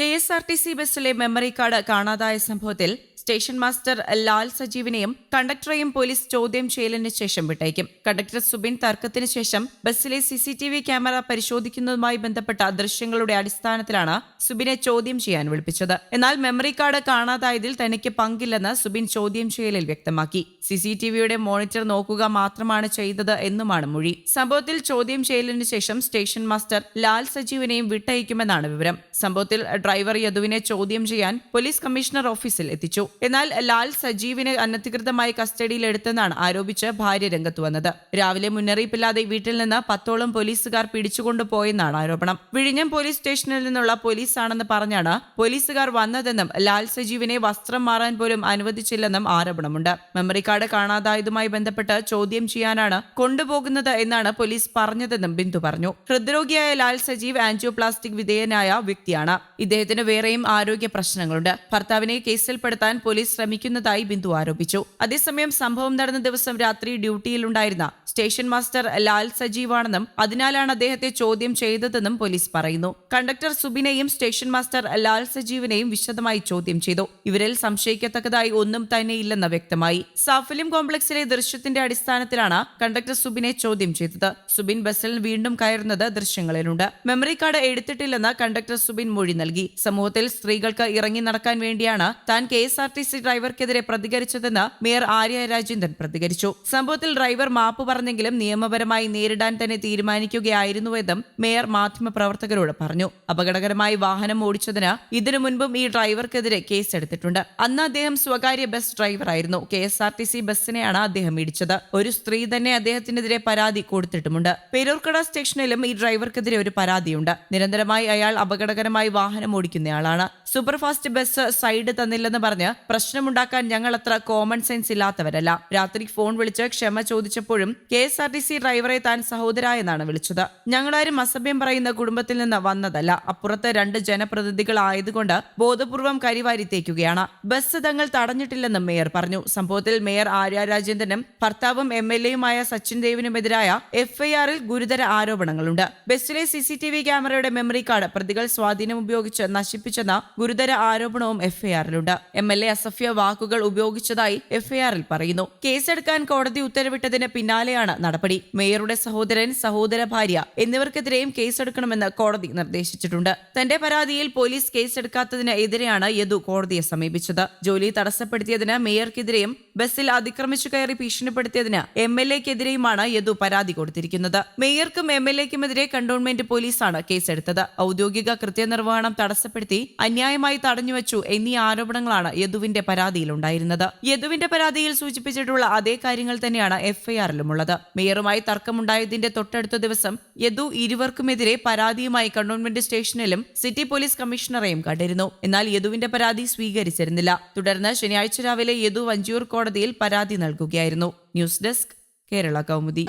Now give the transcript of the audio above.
K S R T C ബസ്സിലെ memory card കാണാതായ സംഭവത്തിൽ സ്റ്റേഷൻ മാസ്റ്റർ ലാൽ സജീവിനെയും കണ്ടക്ടറെയും പോലീസ് ചോദ്യം ചെയ്യലിന് ശേഷം വിട്ടയക്കും. കണ്ടക്ടർ സുബിൻ തർക്കത്തിന് ശേഷം ബസ്സിലെ സിസിടിവി ക്യാമറ പരിശോധിക്കുന്നതുമായി ബന്ധപ്പെട്ട ദൃശ്യങ്ങളുടെ അടിസ്ഥാനത്തിലാണ് സുബിനെ ചോദ്യം ചെയ്യാൻ വിളിപ്പിച്ചത്. എന്നാൽ മെമ്മറി കാർഡ് കാണാതായതിൽ തനിക്ക് പങ്കില്ലെന്ന് സുബിൻ ചോദ്യം ചെയ്യലിൽ വ്യക്തമാക്കി. സി സി ടി വിയുടെ മോണിറ്റർ നോക്കുക മാത്രമാണ് ചെയ്തത് എന്നുമാണ് മൊഴി. സംഭവത്തിൽ ചോദ്യം ചെയ്യലിന് ശേഷം സ്റ്റേഷൻ മാസ്റ്റർ ലാൽ സജീവിനെയും വിട്ടയക്കുമെന്നാണ് വിവരം. സംഭവത്തിൽ ഡ്രൈവർ യദുവിനെ ചോദ്യം ചെയ്യാൻ പോലീസ് കമ്മീഷണർ ഓഫീസിൽ എത്തിച്ചു. എന്നാൽ ലാൽ സജീവിനെ അനധികൃതമായി കസ്റ്റഡിയിലെടുത്തെന്നാണ് ആരോപിച്ച് ഭാര്യ രംഗത്ത് വന്നത്. രാവിലെ മുന്നറിയിപ്പില്ലാതെ വീട്ടിൽ നിന്ന് പത്തോളം പോലീസുകാർ പിടിച്ചുകൊണ്ടുപോയെന്നാണ് ആരോപണം. വിഴിഞ്ഞം പോലീസ് സ്റ്റേഷനിൽ നിന്നുള്ള പോലീസാണെന്ന് പറഞ്ഞാണ് പോലീസുകാർ വന്നതെന്നും ലാൽ സജീവിനെ വസ്ത്രം മാറാൻ പോലും അനുവദിച്ചില്ലെന്നും ആരോപണമുണ്ട്. മെമ്മറി കാർഡ് കാണാതായതുമായി ബന്ധപ്പെട്ട് ചോദ്യം ചെയ്യാനാണ് കൊണ്ടുപോകുന്നത് എന്നാണ് പോലീസ് പറഞ്ഞതെന്നും ബിന്ദു പറഞ്ഞു. ഹൃദ്രോഗിയായ ലാൽ സജീവ് ആൻജിയോപ്ലാസ്റ്റിക് വിധേയനായ വ്യക്തിയാണ്. ഇദ്ദേഹത്തിന് വേറെയും ആരോഗ്യ പ്രശ്നങ്ങളുണ്ട്. ഭർത്താവിനെ കേസിൽപ്പെടുത്താൻ പോലീസ് ശ്രമിക്കുന്നതായി ബിന്ദു ആരോപിച്ചു. അതേസമയം സംഭവം നടന്ന ദിവസം രാത്രി ഡ്യൂട്ടിയിലുണ്ടായിരുന്ന സ്റ്റേഷൻ മാസ്റ്റർ ലാൽ സജീവാണെന്നും അതിനാലാണ് അദ്ദേഹത്തെ ചോദ്യം ചെയ്തതെന്നും പോലീസ് പറയുന്നു. കണ്ടക്ടർ സുബിനെയും സ്റ്റേഷൻ മാസ്റ്റർ ലാൽ സജീവിനെയും വിശദമായി ചോദ്യം ചെയ്തു. ഇവരിൽ സംശയിക്കത്തക്കതായി ഒന്നും തന്നെ വ്യക്തമായി. സാഫല്യം കോംപ്ലക്സിലെ ദൃശ്യത്തിന്റെ അടിസ്ഥാനത്തിലാണ് കണ്ടക്ടർ സുബിനെ ചോദ്യം ചെയ്തത്. സുബിൻ ബസ്സിൽ വീണ്ടും കയറുന്നത് ദൃശ്യങ്ങളിലുണ്ട്. മെമ്മറി കാർഡ് എടുത്തിട്ടില്ലെന്ന് കണ്ടക്ടർ സുബിൻ മൊഴി നൽകി. സമൂഹത്തിൽ സ്ത്രീകൾക്ക് ഇറങ്ങി നടക്കാൻ വേണ്ടിയാണ് താൻ കെ എസ് ആർ സി ഡ്രൈവർക്കെതിരെ പ്രതികരിച്ചതെന്ന് മേയർ ആര്യ രാജേന്ദ്രൻ പ്രതികരിച്ചു. സംഭവത്തിൽ ഡ്രൈവർ മാപ്പ് പറഞ്ഞെങ്കിലും നിയമപരമായി നേരിടാൻ തന്നെ തീരുമാനിക്കുകയായിരുന്നുവെന്നും മേയർ മാധ്യമപ്രവർത്തകരോട് പറഞ്ഞു. അപകടകരമായി വാഹനം ഓടിച്ചതിന് ഇതിനു മുൻപും ഈ ഡ്രൈവർക്കെതിരെ കേസെടുത്തിട്ടുണ്ട്. അന്ന് അദ്ദേഹം സ്വകാര്യ bus ഡ്രൈവറായിരുന്നു. K S R T C ബസ്സിനെയാണ് അദ്ദേഹം ഇടിച്ചത്. ഒരു സ്ത്രീ തന്നെ അദ്ദേഹത്തിനെതിരെ പരാതി കൊടുത്തിട്ടുമുണ്ട്. പേരൂർക്കട സ്റ്റേഷനിലും ഈ ഡ്രൈവർക്കെതിരെ ഒരു പരാതിയുണ്ട്. നിരന്തരമായി അയാൾ അപകടകരമായി വാഹനം ഓടിക്കുന്നയാളാണ്. സൂപ്പർഫാസ്റ്റ് ബസ് സൈഡ് തന്നില്ലെന്ന് പറഞ്ഞ് പ്രശ്നമുണ്ടാക്കാൻ ഞങ്ങൾ അത്ര കോമൺ സെൻസ് ഇല്ലാത്തവരല്ല. രാത്രി ഫോൺ വിളിച്ച് ക്ഷമ ചോദിച്ചപ്പോഴും K S R T C ഡ്രൈവറെ താൻ സഹോദര എന്നാണ് വിളിച്ചത്. ഞങ്ങളാരും അസഭ്യം പറയുന്ന കുടുംബത്തിൽ നിന്ന് വന്നതല്ല. അപ്പുറത്ത് രണ്ട് ജനപ്രതിനിധികൾ ആയതുകൊണ്ട് ബോധപൂർവം കരിവാരി തേക്കുകയാണ്. ബസ് തങ്ങൾ തടഞ്ഞിട്ടില്ലെന്നും മേയർ പറഞ്ഞു. സംഭവത്തിൽ മേയർ ആര്യ രാജേന്ദ്രനും ഭർത്താവും എം എൽ എയുമായ സച്ചിൻ ദേവിനുമെതിരായ എഫ്ഐആറിൽ ഗുരുതര ആരോപണങ്ങളുണ്ട്. ബസ്സിലെ സി സി ടി വി ക്യാമറയുടെ മെമ്മറി കാർഡ് പ്രതികൾ സ്വാധീനം ഉപയോഗിച്ച് നശിപ്പിച്ചെന്ന ഗുരുതര ആരോപണവും എഫ്ഐആറിലുണ്ട് എം എൽ എ അസഫ്യ വാക്കുകൾ ഉപയോഗിച്ചതായി എഫ്ഐആറിൽ പറയുന്നു. കേസെടുക്കാൻ കോടതി ഉത്തരവിട്ടതിന് പിന്നാലെയാണ് നടപടി. മേയറുടെ സഹോദരൻ സഹോദര ഭാര്യ എന്നിവർക്കെതിരെയും കേസെടുക്കണമെന്ന് കോടതി നിർദ്ദേശിച്ചിട്ടുണ്ട്. തന്റെ പരാതിയിൽ പോലീസ് കേസെടുക്കാത്തതിന് എതിരെയാണ് യദു കോടതിയെ സമീപിച്ചത്. ജോലി തടസ്സപ്പെടുത്തിയതിന് മേയർക്കെതിരെയും ബസ്സിൽ അതിക്രമിച്ചു കയറി ഭീഷണിപ്പെടുത്തിയതിന് എം എൽ എക്കെതിരെയുമാണ് യദു പരാതി കൊടുത്തിരിക്കുന്നത്. മേയർക്കും എം എൽ എക്കുമെതിരെ കണ്ടോൺമെന്റ് പോലീസാണ് കേസെടുത്തത്. ഔദ്യോഗിക കൃത്യനിർവഹണം തടസ്സപ്പെടുത്തി അന്യായമായി തടഞ്ഞുവച്ചു എന്നീ ആരോപണങ്ങളാണ് യദുവിന്റെ പരാതിയിലുണ്ടായിരുന്നത്. യദുവിന്റെ പരാതിയിൽ സൂചിപ്പിച്ചിട്ടുള്ള അതേ കാര്യങ്ങൾ തന്നെയാണ് എഫ്ഐആറിലുമുള്ളത് മേയറുമായി തർക്കമുണ്ടായതിന്റെ തൊട്ടടുത്ത ദിവസം യദു ഇരുവർക്കുമെതിരെ പരാതിയുമായി കണ്ടോൺമെന്റ് സ്റ്റേഷനിലും സിറ്റി പോലീസ് കമ്മീഷണറെയും കണ്ടിരുന്നു. എന്നാൽ യദുവിന്റെ പരാതി സ്വീകരിച്ചിരുന്നില്ല. തുടർന്ന് ശനിയാഴ്ച രാവിലെ യദു വഞ്ചിയൂർ കോടതിയിൽ പരാതി നൽകുകയായിരുന്നു. News desk Kerala Kaumudi.